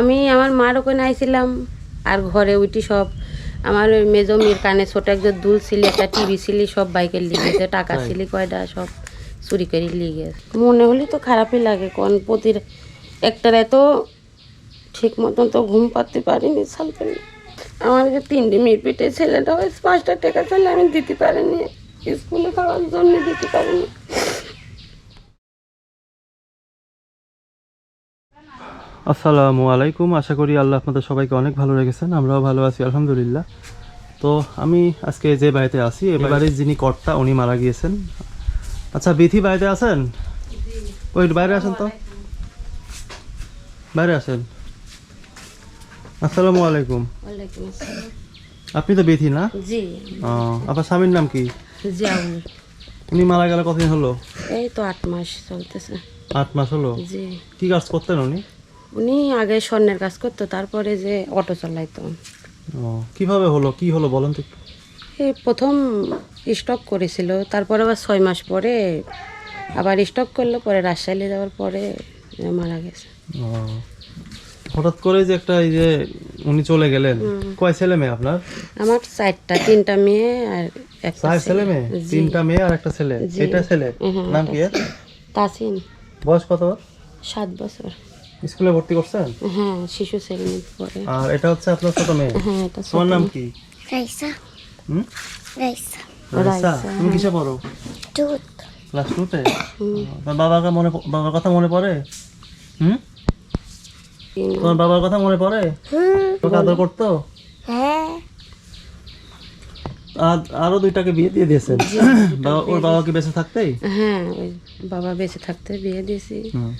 আমি আমার মার ওখানে আইছিলাম আর ঘরে উঠি সব আমার ওই মেজো মেয়ের কানে ছোট একজন দুল ছিল একটা টিভি ছিল সব বাইকের লিগেছে টাকা? ছিল কয়টা সব চুরি করে লিগে মনে হলে তো খারাপই লাগে কোন প্রতির একটা এত ঠিক মতন তো ঘুম পাতে পারিনি সালতে আমার যে তিনটে মেয়ের পেটে ছেলেটা ওই পাঁচটা টাকা ছেলে আমি দিতে পারিনি স্কুলে খাওয়ার জন্য দিতে পারিনি। আসসালামু আলাইকুম। আশা করি আল্লাহ আপনাদের সবাইকে অনেক ভালো রেখেছেন আমরাও ভালো আছি আলহামদুলিল্লাহ। তো আমি আজকে যে বাড়িতে আছি এবারে যিনি কর্তা উনি মারা গিয়েছেন। আচ্ছা বিথি বাড়িতে আছেন? ওই বাইরে আসেন তো। বাইরে আসেন। আসসালামু আলাইকুম। আপনি তো বিথি না? জি। আপনার স্বামীর নাম কি? উনি মারা গেল কতদিন হলো? এই তো আট মাস চলতেছে। আট মাস হলো? জি। কি কাজ করতেন উনি? উনি আগে স্বর্ণের কাজ করতো তারপরে যে অটো চালাইতো। ও কীভাবে হলো? কি হলো বলেন তো একটু। এই প্রথম স্টক করেছিল তারপরে আবার ছয় মাস পরে আবার স্টক করল পরে রাজশাহী যাওয়ার পরে এ মারা গেছে। ও, হঠাৎ করে যে একটা এই যে উনি চলে গেলেন কয় ছেলে মেয়ে আপনার? আমার চারটা তিনটা মেয়ে আর একটা চার ছেলে। মেয়ে? তিনটা মেয়ে আর একটা ছেলে। এটা ছেলে? নাম কি এর? তাসিন। বয়স কত ওর? সাত বছর। স্কুলে ভর্তি করছেন? হ্যাঁ শিশু শ্রেণি পরে। আর এটা হচ্ছে আপনার ছোট মেয়ে? হ্যাঁ এটা তোমার নাম কি? রাইসা। হুম? রাইসা। রাইসা তুমি কিসে পড়ো? দুধ ক্লাস টুতে? তোমার বাবাকে মনে বাবার কথা মনে পড়ে? হুম? তোমার বাবার কথা মনে পড়ে? হুম। তোকে আদর করতো? হ্যাঁ। আর আরও দুইটাকে বিয়ে দিয়ে দিয়েছেন। বাবা ওর বাবা কি বেঁচে থাকতেই? হ্যাঁ ওই বাবা বেঁচে থাকতে বিয়ে দিয়েছি। হুম।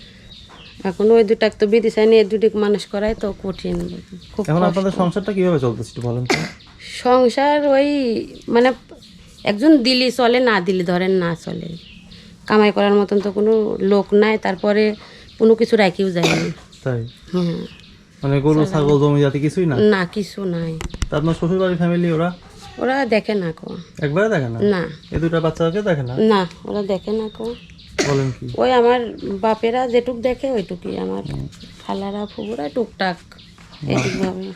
এখন ওই দুটাকে তো বিয়ে দিছে এই দুটি মানুষ করাই তো কঠিন খুব এখন আপনাদের সংসারটা কীভাবে চলতেছে একটু বলেন সংসার ওই মানে একজন দিলি চলে না দিলি ধরেন না চলে। কামাই করার মতন তো কোনো লোক নাই তারপরে কোনো কিছু রাখিও যায়নি তাই? হুম মানে গরু ছাগল জমি জাতি কিছুই না? না কিছু নাই। তা আপনার শ্বশুর বাড়ির ফ্যামিলি ওরা? ওরা দেখে না কো। একবারে দেখে না? না। এই দুটা বাচ্চাকে দেখে না? না ওরা দেখে না কো। বলেন কি? ওই আমার বাপেরা যেটুক দেখে ওইটুকুই। আমার খালারা ফুবুরা টুকটাক। এইটুকভাবে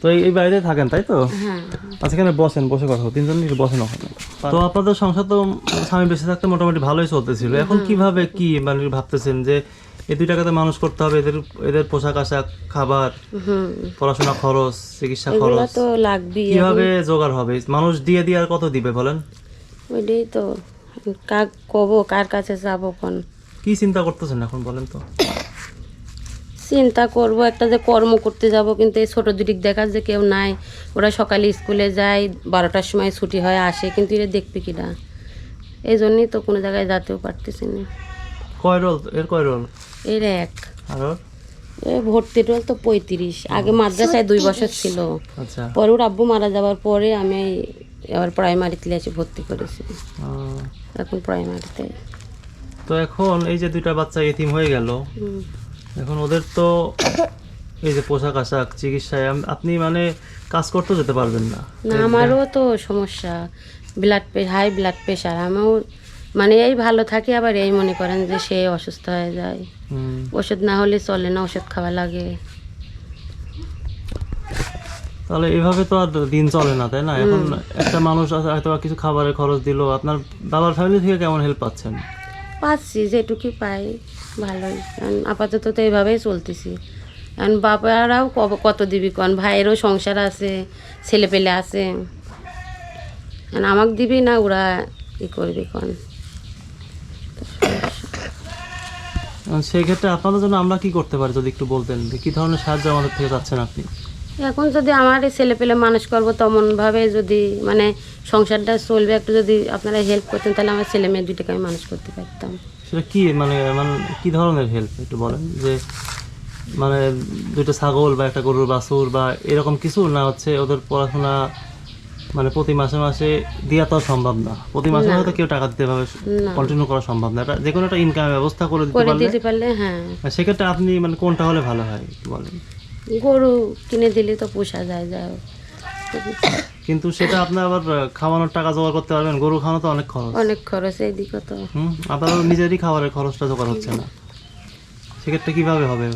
তো এই বাড়িতে থাকেন তাই তো? হ্যাঁ আচ্ছা এখানে বসেন বসে কথা। তিনজন একটু বসেন ওখানে। তো আপনাদের সংসার তো স্বামী বেঁচে থাকতে মোটামুটি ভালোই চলতেছিল। এখন কীভাবে কি মানে ভাবতেছেন যে এই দুই টাকাতে মানুষ করতে হবে? এদের এদের পোশাক আশাক খাবার পড়াশোনা খরচ চিকিৎসা খরচ তো কীভাবে জোগাড় হবে? মানুষ দিয়ে দিয়ে আর কত দিবে বলেন? ওইটাই তো। কাক কবো কার কাছে যাব কোন? কি চিন্তা করতেছেন এখন বলেন তো? চিন্তা করব একটা যে কর্ম করতে যাব কিন্তু এই ছোটো দুটিক দেখার যে কেউ নাই। ওরা সকালে স্কুলে যায় বারোটার সময় ছুটি হয় আসে কিন্তু এরা দেখবে কিনা এই জন্যই তো কোনো জায়গায় যেতেও পারতেছি না। কয় রোল এর কয় রোল এর এক। আর ভর্তি রোল তো পঁয়ত্রিশ। আগে মাদ্রাসায় দুই বছর ছিল। আচ্ছা। পরে ওর আব্বু মারা যাওয়ার পরে আমি আবার প্রাইমারিতে এসে ভর্তি করেছি। এখন প্রাইমারিতে। তো এখন এই যে দুইটা বাচ্চা এতিম হয়ে গেল এখন ওদের তো এই যে পোশাক আশাক চিকিৎসায় আপনি মানে কাজ করতেও যেতে পারবেন না। না আমারও তো সমস্যা। ব্লাড হাই ব্লাড প্রেশার আমিও মানে এই ভালো থাকে আবার এই মনে করেন যে সে অসুস্থ হয়ে যায়। ওষুধ না হলে চলে না ওষুধ খাওয়া লাগে। তাহলে এভাবে তো আর দিন চলে না তাই না? এখন একটা মানুষ আছে হয়তো কিছু খাবারের খরচ দিল আপনার বাবার ফ্যামিলি থেকে কেমন হেল্প পাচ্ছেন? পাচ্ছি যেটুকুই পাই ভালোই। আপাতত তো এইভাবেই চলতেছি। কারণ বাবারাও কত দিবি কন? ভাইয়েরও সংসার আছে ছেলে পেলে আছে আমাকে দিবি না ওরা ই করবি কন? এখন সেই ক্ষেত্রে আপনাদের জন্য আমরা কি করতে পারি যদি একটু বলতেন? কি ধরনের সাহায্য আমাদের থেকে চাচ্ছেন আপনি? এখন যদি আমার ছেলে পেলে মানুষ করব তেমনভাবে যদি মানে সংসারটা চলবে একটু যদি আপনারা হেল্প করতেন তাহলে আমার ছেলে মেয়ে দুইটাকে আমি মানুষ করতে পারতাম। সেটা কি মানে মানে কি ধরনের হেল্প একটু বলেন? যে মানে দুটো ছাগল বা একটা গরুর বাছুর বা এরকম কিছু না হচ্ছে ওদের পড়াশোনা মানে প্রতি মাসে মাসে দেওয়া তো সম্ভব না। প্রতি মাসে। হয়তো কেউ টাকা দিতে পারবে কন্টিনিউ করা সম্ভব না। এটা যে কোনো একটা ইনকাম ব্যবস্থা করে দিতে পারলে হ্যাঁ। সেক্ষেত্রে আপনি মানে কোনটা হলে ভালো হয় বলেন। গরু কিনে দিলে তো পোষা যায় হোক। কিন্তু সেটা আপনার আবার খাওয়ানোর টাকা জোগাড় করতে পারবেন। গরু খাওয়ানো তো অনেক খরচ। অনেক খরচ এইদিকে তো। হুম আপনার নিজেরই খাবারের খরচটা জোগাড় হচ্ছে না। সেক্ষেত্রে কীভাবে হবে?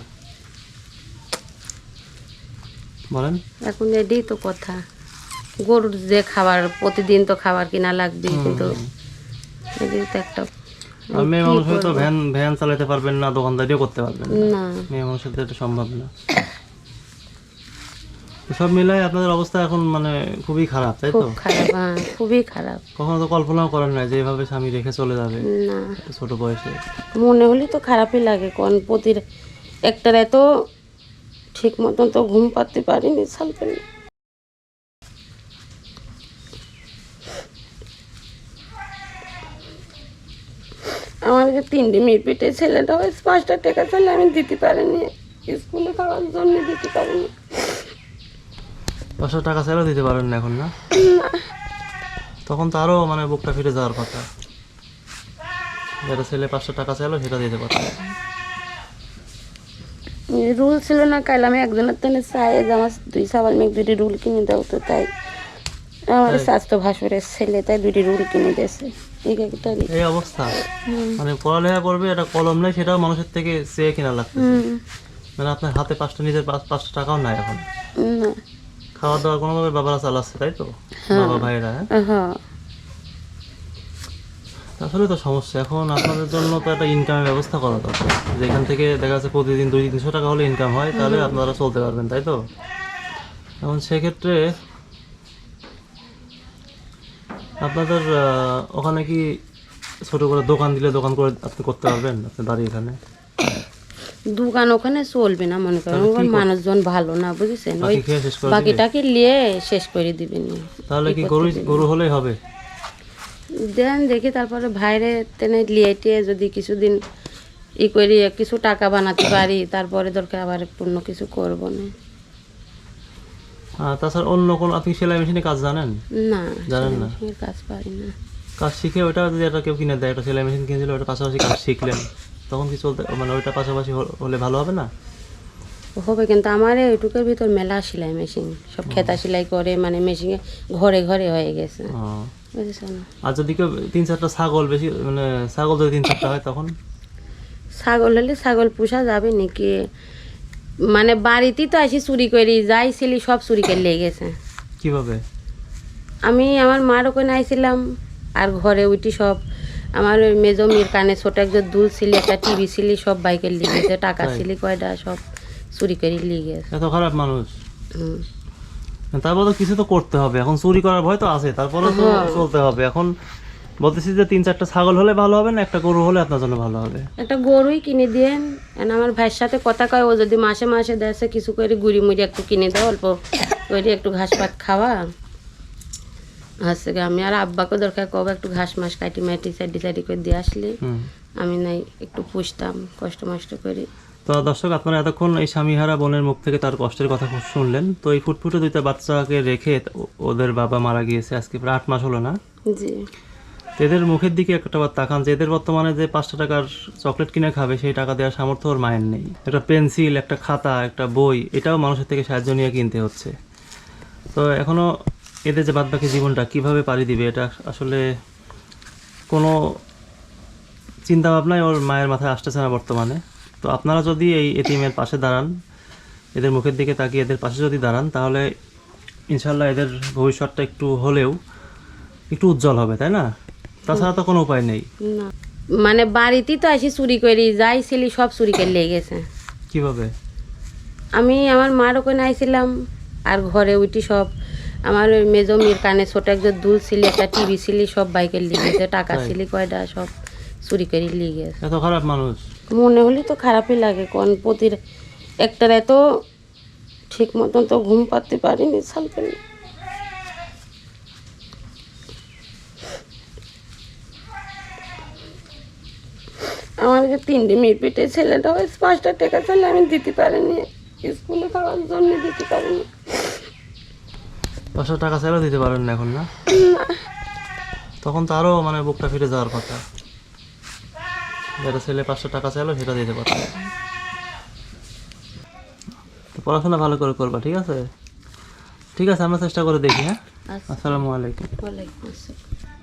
বলেন। এখন এটাই তো কথা। গরুর যে খাবার প্রতিদিন তো খাবার কিনা লাগবে কিন্তু তো একটা মেয়ে মানুষ হয়তো ভ্যান ভ্যান চালাতে পারবেন না দোকানদারিও করতে পারবেন না। মেয়ে মানুষের তো এটা সম্ভব না। সব মিলাই আপনাদের অবস্থা এখন মানে খুবই খারাপ তাই তো? খারাপ হ্যাঁ খুবই খারাপ। কখনো তো কল্পনাও করেন না যে এভাবে স্বামী রেখে চলে যাবে না। ছোট বয়সে। মনে হলে তো খারাপই লাগে কোন প্রতি একটা এত ঠিক মতন তো ঘুম পাতে পারিনি সালপেন আমার যে তিনটে মেয়ে পেটে ছেলেটা ওই পাঁচটা টাকা ছেলে আমি দিতে পারিনি। স্কুলে খাওয়ার জন্য দিতে পারিনি। পাঁচশো টাকা চাইলেও দিতে পারেন না এখন না? তখন তো আরও মানে বুকটা ফিরে যাওয়ার কথা। যেটা ছেলে পাঁচশো টাকা চাইলো সেটা দিতে পারতো। রুল ছিল না কাল আমি একজনের তেনে চাই যে আমার দুই সাবাল মেঘ দুটি রুল কিনে দাও তো তাই। আমার স্বাস্থ্য ভাসুরের ছেলে তাই দুটি রুল কিনে দিয়েছে। এই একটা এই অবস্থা। মানে পড়ালেখা করবে এটা কলম নেই সেটাও মানুষের থেকে চেয়ে কিনা লাগতেছে। মানে আপনার হাতে পাঁচটা নিজের পাঁচটা টাকাও নাই এখন। খাওয়া দাওয়া কোনোভাবে বাবারা চালাচ্ছে তাই তো? বাবা ভাইরা হ্যাঁ? হ্যাঁ। আসলে তো সমস্যা। এখন আপনাদের জন্য তো একটা ইনকামের ব্যবস্থা করা দরকার। যেখান থেকে দেখা যাচ্ছে প্রতিদিন দুই তিনশো টাকা হলে ইনকাম হয় তাহলে আপনারা চলতে পারবেন তাই তো? এখন সেক্ষেত্রে আপনাদের ওখানে কি ছোট করে দোকান দিলে দোকান করে আপনি করতে পারবেন? আপনি বাড়ি এখানে? দোকান ওখানে চলবে না মনে করেন। ওখানে মানুষজন ভালো না বুঝেছেন? ওই? বাকিটাকে নিয়ে শেষ করে দিবেন? তাহলে কি গরু গরু হলেই হবে? দেন দেখি তারপরে ভাইরে টেনে লিয়ে টিয়ে যদি কিছুদিন ই করি কিছু টাকা বানাতে পারি তারপরে দরকার আবার অন্য কিছু করব না। তাছাড়া অন্য কোনো আপনি সেলাই মেশিনে কাজ জানেন? না জানেন না? কাজ পারি না। কাজ শিখে ওটা যদি একটা কেউ কিনে দেয় একটা সেলাই মেশিন কিনেছিল ওটা পাশাপাশি কাজ শিখলেন তখন কি চলতে মানে ওইটা পাশাপাশি হলে ভালো হবে না? হবে কিন্তু আমার ওইটুকুর ভিতর মেলা সেলাই মেশিন সব খেতা সেলাই করে মানে মেশিনে ঘরে ঘরে হয়ে গেছে। আর যদি কেউ তিন চারটা ছাগল বেশি মানে ছাগল যদি তিন চারটা হয় তখন? ছাগল হলে ছাগল পোষা যাবে নাকি? মানে বাড়িতেই তো আসি চুরি করি যাই ছিলি সব চুরি করে লেগে গেছে। কীভাবে? আমি আমার মার ওখানে আইছিলাম আর ঘরে উঠি সব আমার মেজো মেয়ের কানে ছোট একজন দুল ছিলি একটা টিভি ছিলি সব বাইকের লিগেছে টাকা তাই? ছিলি কয়টা সব চুরি করে লিগেছে এত খারাপ মানুষ। হুম। তারপর তো কিছু তো করতে হবে এখন চুরি করার ভয় তো আছে তারপরে তো হ্যাঁ। চলতে হবে। এখন বলতেছি যে তিন চারটা ছাগল হলে ভালো হবে না একটা গরু হলে আপনার জন্য ভালো হবে। একটা গরুই কিনে দিয়েন। আর আমার ভাইয়ের সাথে কথা কয় ও যদি মাসে মাসে দেশে কিছু করে গুড়ি মুড়ি একটু কিনে দেয় অল্প করে একটু ঘাস পাত খাওয়া। হচ্ছে আমি আর আব্বাকে দরকার কবে একটু ঘাস মাস কাটি মাটি সাইডি সাইডি করে দিয়ে আসলে। আমি নাই একটু পুষতাম কষ্ট মষ্ট করে। তো দর্শক আপনারা এতক্ষণ এই স্বামীহারা বোনের মুখ থেকে তার কষ্টের কথা শুনলেন। তো এই ফুটফুটে দুইটা বাচ্চাকে রেখে ওদের বাবা মারা গিয়েছে আজকে প্রায় আট মাস হলো না। জি। এদের মুখের দিকে একটা বার তাকান যে এদের বর্তমানে যে পাঁচটা টাকার চকলেট কিনে খাবে, সেই টাকা দেওয়ার সামর্থ্য ওর মায়ের নেই। একটা পেন্সিল, একটা খাতা, একটা বই, এটাও মানুষের থেকে সাহায্য নিয়ে কিনতে হচ্ছে। তো এখনও এদের যে বাদবাকি জীবনটা কীভাবে পাড়ি দিবে, এটা আসলে কোনো চিন্তা ভাবনাই ওর মায়ের মাথায় আসতেছে না বর্তমানে। তো আপনারা যদি এই এটিএমের পাশে দাঁড়ান, এদের মুখের দিকে তাকিয়ে এদের পাশে যদি দাঁড়ান, তাহলে ইনশাল্লাহ এদের ভবিষ্যৎটা একটু হলেও একটু উজ্জ্বল হবে, তাই না? তাছাড়া তো কোনো উপায় নেই। না। মানে বাড়িতেই তো আসি চুরি করি যাই ছিলি সব চুরি করে লেগে গেছে। কীভাবে? আমি আমার মার ওখানে আইছিলাম আর ঘরে উঠি সব আমার ওই মেজো মেয়ের কানে ছোট একজন দুল ছিলি একটা টিভি ছিলি সব বাইকের লিগেছে টাকা তাই? ছিলি কয়টা সব চুরি করে লিগেছে এত খারাপ মানুষ? মনে হলে তো খারাপই লাগে কোন প্রতি একটার এত ঠিক মতন তো ঘুম পাতে পারিনি সালপেন। যে তিনটে মেয়ে পেটে ছেলেটা ওই পাঁচটা টাকা ছেলে আমি দিতে পারিনি। স্কুলে খাওয়ার জন্য দিতে পারিনি। পাঁচশো টাকা চাইলেও দিতে পারেন না এখন না? তখন তো আরও মানে বুকটা ফিরে যাওয়ার কথা। যেটা ছেলে পাঁচশো টাকা চাইলো সেটা দিতে পারতো পড়াশোনা ভালো করে করবা ঠিক আছে? ঠিক আছে আমরা চেষ্টা করে দেখি হ্যাঁ? আচ্ছা। আসসালামু আলাইকুম। ওয়ালাইকুম আসসালাম।